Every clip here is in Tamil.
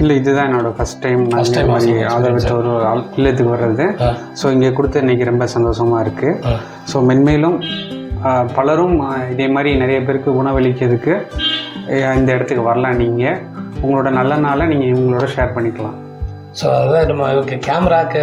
இல்லை இதுதான் என்னோட ஃபர்ஸ்ட் டைம் இந்த time மாதிரி ஒரு இல்லத்துக்கு வர்றது. ஸோ இங்கே கொடுத்து இன்னைக்கு ரொம்ப சந்தோஷமாக இருக்குது. ஸோ மென்மேலும் பலரும் இதே மாதிரி நிறைய பேருக்கு உணவளிக்கிறதுக்கு இந்த இடத்துக்கு வரலாம் நீங்கள் உங்களோட நல்ல நாளை நீங்கள் இவங்களோட ஷேர் பண்ணிக்கலாம். ஸோ அதான் நம்ம இவருக்கு கேமராக்கு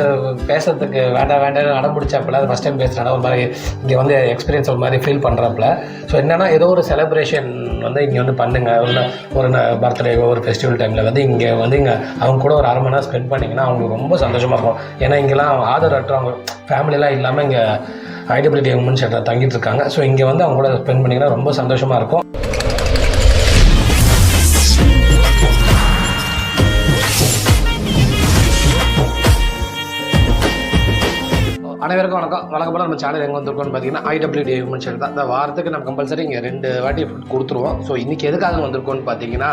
பேசுறதுக்கு வேண்டாம் வேண்டாம் அடம் பிடிச்சாப்புல அது ஃபஸ்ட் டைம் பேசுகிறாங்க ஒரு மாதிரி இங்கே வந்து எக்ஸ்பீரியன்ஸ் ஒரு மாதிரி ஃபீல் பண்ணுறாப்புல ஸோ என்னென்னா ஏதோ ஒரு செலிப்ரேஷன் வந்து இங்கே வந்து பண்ணுங்க. ஒரு ஒரு பர்த்டே ஒரு ஃபெஸ்டிவல் டைமில் வந்து இங்கே வந்து இங்கே அவங்க கூட ஒரு அரை மணி நேரம் ஸ்பெண்ட் பண்ணிங்கன்னா அவங்களுக்கு ரொம்ப சந்தோஷமாக இருக்கும். ஏன்னா இங்கெல்லாம் ஆதரவு அற்றவங்க ஃபேமிலியெலாம் இல்லாமல் இங்கே ஐடபிலிட்டி உமன் சென்டர் தங்கிட்டு இருக்காங்க. ஸோ இங்கே வந்து அவங்க கூட ஸ்பெண்ட் பண்ணிங்கன்னா ரொம்ப சந்தோஷமாக இருக்கும். அனைவருக்கும் வணக்கம். வணக்கம் போல் நம்ம சேனல் எங்கே வந்திருக்கோம்னு பார்த்தீங்கன்னா ஐடபிள்யூடி ஹியூமன் சேனல் தான். இந்த வாரத்துக்கு நம்ம கம்பல்சரி இங்கே ரெண்டு வாட்டி ஃபுட் கொடுத்துருவோம். ஸோ இன்றைக்கி எதுக்காக வந்திருக்கோம்னு பார்த்தீங்கன்னா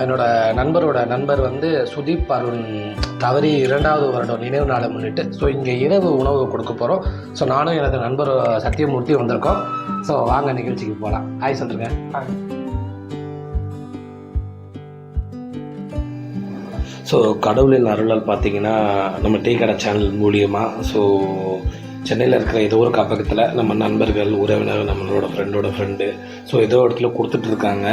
என்னோட நண்பரோட நண்பர் வந்து சுதீப் அருண் தவறி இரண்டாவது வருடம் நினைவு நாளை முன்னிட்டு ஸோ இங்கே இரவு உணவு கொடுக்க போகிறோம் ஸோ நானும் எனது நண்பர் சத்தியமூர்த்தி வந்திருக்கோம். ஸோ வாங்க நிகழ்ச்சிக்கு போகலாம் ஹாய் சொல்லுங்க ஸோ கடவுளின் அருளால் பார்த்தீங்கன்னா நம்ம டீ கடை சேனல் மூலியமாக ஸோ சென்னையில் இருக்கிற ஏதோ ஒரு காப்பகத்தில் நம்ம நண்பர்கள் உறவினர் நம்மளோட ஃப்ரெண்டோட ஃப்ரெண்டு ஸோ ஏதோ இடத்துல கொடுத்துட்டு இருக்காங்க.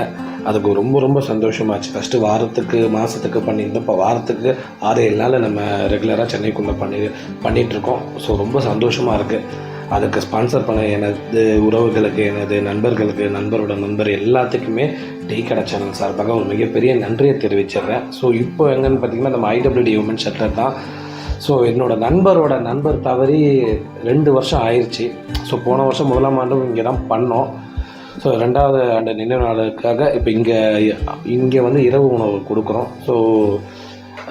அதுக்கு ரொம்ப ரொம்ப சந்தோஷமாச்சு. ஃபஸ்ட்டு வாரத்துக்கு மாதத்துக்கு பண்ணியிருந்தோம் இப்போ வாரத்துக்கு ஆறு ஏழு நாள் நம்ம ரெகுலராக சென்னைக்குள்ளே பண்ணி பண்ணிகிட்ருக்கோம் ஸோ ரொம்ப சந்தோஷமாக இருக்குது அதுக்கு ஸ்பான்சர் பண்ண எனது உறவுகளுக்கு எனது நண்பர்களுக்கு நண்பரோட நண்பர் எல்லாத்துக்குமே டீ கடை சேனல் சார்பாக ஒரு மிகப்பெரிய நன்றியை தெரிவிச்சிடுறேன். ஸோ இப்போ எங்கன்னு பார்த்தீங்கன்னா நம்ம ஐடபிள்யூடி உமன் ஷெல்டர் தான். ஸோ என்னோட நண்பரோட நண்பர் தவறி ரெண்டு வருஷம் ஆயிடுச்சு ஸோ போன வருஷம் முதலாம் ஆண்டும் இங்கே தான் பண்ணோம். ஸோ ரெண்டாவது ஆண்டு நினைவு நாளுக்காக இப்போ இங்கே இங்கே வந்து இரவு உணவு கொடுக்குறோம். ஸோ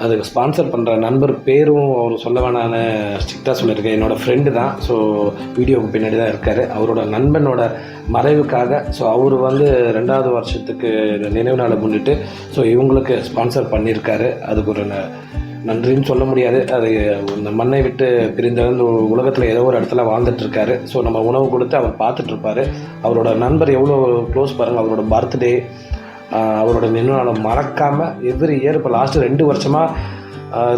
அதுக்கு ஸ்பான்சர் பண்ணுற நண்பர் பேரும் அவர் சொல்ல வேணான்னு ஸ்ட்ரிக்டாக சொல்லியிருக்கேன். என்னோடய ஃப்ரெண்டு தான். ஸோ வீடியோவுக்கு பின்னாடி தான் இருக்கார். அவரோட நண்பனோட மறைவுக்காக ஸோ அவர் வந்து ரெண்டாவது வருஷத்துக்கு நினைவு நாளை முன்னிட்டு ஸோ இவங்களுக்கு ஸ்பான்சர் பண்ணியிருக்காரு. அதுக்கு ஒரு ந- நன்றின்னு சொல்ல முடியாது. அது இந்த மண்ணை விட்டு பிரிந்த உலகத்தில் ஏதோ ஒரு இடத்துல வாழ்ந்துட்டுருக்காரு. ஸோ நம்ம உணவு கொடுத்து அவர் பார்த்துட்ருப்பார் அவரோட நண்பர் எவ்வளோ க்ளோஸ் பாருங்கள் அவரோட பர்த்டே அவரோட நினைவு மறக்காமல் எவ்ரி இயர் இப்போ லாஸ்ட்டு ரெண்டு வருஷமாக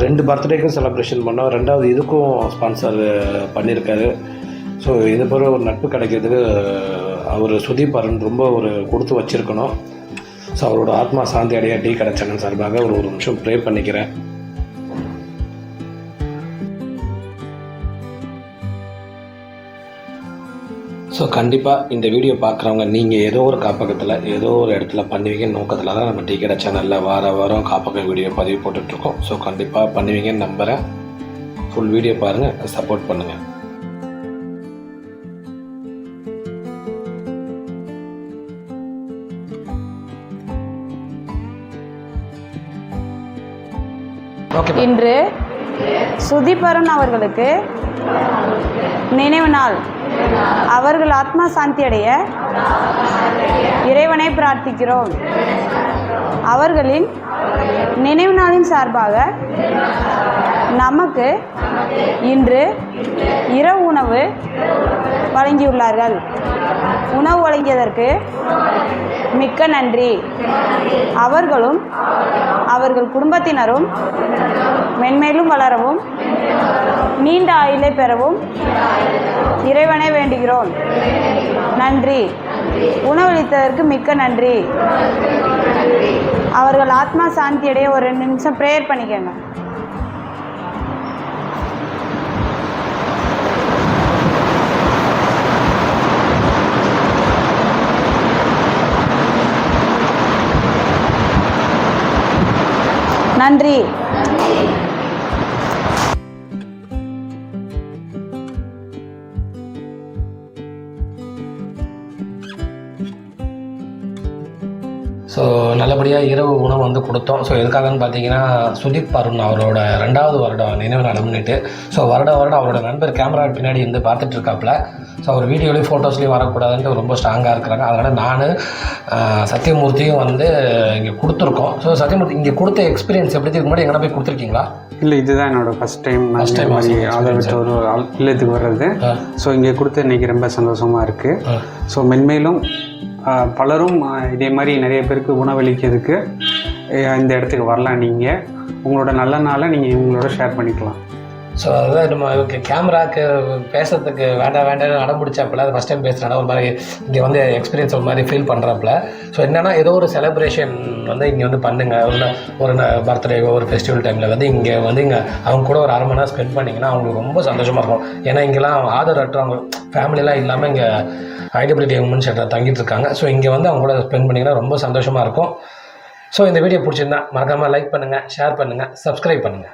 ரெண்டு பர்த்டேக்கும் செலப்ரேஷன் பண்ணோம். ரெண்டாவது இதுக்கும் ஸ்பான்சர் பண்ணியிருக்காரு ஸோ இது போல ஒரு நட்பு கிடைக்கிறதுக்கு அவர் சுதீப் அருண் ரொம்ப ஒரு கொடுத்து வச்சிருக்கணும். ஸோ அவரோட ஆத்மா சாந்தி அடைய டீ கிடைச்சாங்கன்னு சார்பாக ஒரு ஒரு நிமிஷம் ப்ரே பண்ணிக்கிறேன். ஸோ கண்டிப்பாக இந்த வீடியோ பார்க்குறவங்க நீங்கள் ஏதோ ஒரு காப்பகத்தில் ஏதோ ஒரு இடத்துல பண்ணுவீங்கன்னு நோக்கத்தில் தான் நம்ம டிக்கெட் சேனலில் வார வாரம் காப்பகம் வீடியோ பதிவு போட்டுட்ருக்கோம். ஸோ கண்டிப்பாக பண்ணுவீங்கன்னு நம்புகிறேன் ஃபுல் வீடியோ பாருங்கள் சப்போர்ட் பண்ணுங்கள் இன்று சுதிபரன் அவர்களுக்கு நினைவு நாள். அவர்கள் ஆத்மா சாந்தி அடைய இறைவனை பிரார்த்திக்கிறோம். அவர்களின் நினைவு நாளின் சார்பாக நமக்கு இன்று இரவு உணவு வழங்கியுள்ளார்கள். உணவு வழங்கியதற்கு மிக்க நன்றி. அவர்களும் அவர்கள் குடும்பத்தினரும் மென்மேலும் வளரவும் நீண்ட ஆயுளை பெறவும் இறைவனை வேண்டுகிறோம். நன்றி. உணவளித்ததற்கு மிக்க நன்றி. அவர்கள் ஆத்மா சாந்தி அடைய ஒரு நிமிஷம் ப்ரேயர் பண்ணிக்கங்க. நன்றி. நல்லபடியாக இரவு உணவு வந்து கொடுத்தோம். ஸோ எதுக்காகன்னு பார்த்தீங்கன்னா சுதீப் அருண் அவரோட ரெண்டாவது வருடம் நினைவு நாள் முன்னிட்டு ஸோ வருட வருடம் அவரோட நண்பர் கேமரா பின்னாடி இருந்து பார்த்துட்டு இருக்காப்புல. ஸோ அவர் வீடியோலையும் ஃபோட்டோஸ்லையும் வரக்கூடாதுன்ட்டு ரொம்ப ஸ்ட்ராங்காக இருக்கிறாங்க. அதனால் நான் சத்தியமூர்த்தியும் வந்து இங்கே கொடுத்துருக்கோம். ஸோ சத்தியமூர்த்தி இங்கே கொடுத்த எக்ஸ்பீரியன்ஸ் எப்படி? இதுக்கு முன்னாடி எங்கே போய் கொடுத்துருக்கீங்களா? இல்லை இதுதான் என்னோட ஃபர்ஸ்ட் டைம் இந்த time மாதிரி ஆதரவற்ற ஒரு இல்லத்துக்கு வர்றது. ஸோ இங்கே கொடுத்து இன்னைக்கு ரொம்ப சந்தோஷமாக இருக்குது. ஸோ மென்மேலும் பலரும் இதே மாதிரி நிறைய பேருக்கு உணவளிக்கிறதுக்கு இந்த இடத்துக்கு வரலாம் நீங்கள் உங்களோட நல்ல நாளை நீங்கள் இவங்களோட ஷேர் பண்ணிக்கலாம். ஸோ அதான் நம்ம கேமராக்கு பேசுறதுக்கு வேண்டாம் வேண்டாம் அடம் பிடிச்சாப்புல அது ஃபஸ்ட் டைம் பேசுகிறேன் ஒரு மாதிரி இங்கே வந்து எக்ஸ்பீரியன்ஸ் ஒரு மாதிரி ஃபீல் பண்ணுறாப்புல ஸோ என்னென்னா ஏதோ ஒரு செலிப்ரேஷன் வந்து இங்கே வந்து பண்ணுங்க. ஒரு ஒரு பர்த்டேவோ ஒரு ஃபெஸ்டிவல் டைமில் வந்து இங்கே வந்து இங்கே அவங்க கூட ஒரு அரை மணி நேரம் ஸ்பெண்ட் பண்ணிங்கன்னா அவங்களுக்கு ரொம்ப சந்தோஷமாக இருக்கும். ஏன்னா இங்கெல்லாம் ஆதரவு அற்றவங்க ஃபேமிலிலாம் இல்லாமல் இங்கே ஐடபிலிட்டி உமன் சென்டர் தங்கிட்டு இருக்காங்க. ஸோ இங்கே வந்து அவங்க கூட ஸ்பெண்ட் பண்ணிங்கன்னா ரொம்ப சந்தோஷமாக இருக்கும். ஸோ இந்த வீடியோ பிடிச்சிருந்தா மறக்காமல் லைக் பண்ணுங்கள் ஷேர் பண்ணுங்கள் சப்ஸ்கிரைப் பண்ணுங்கள்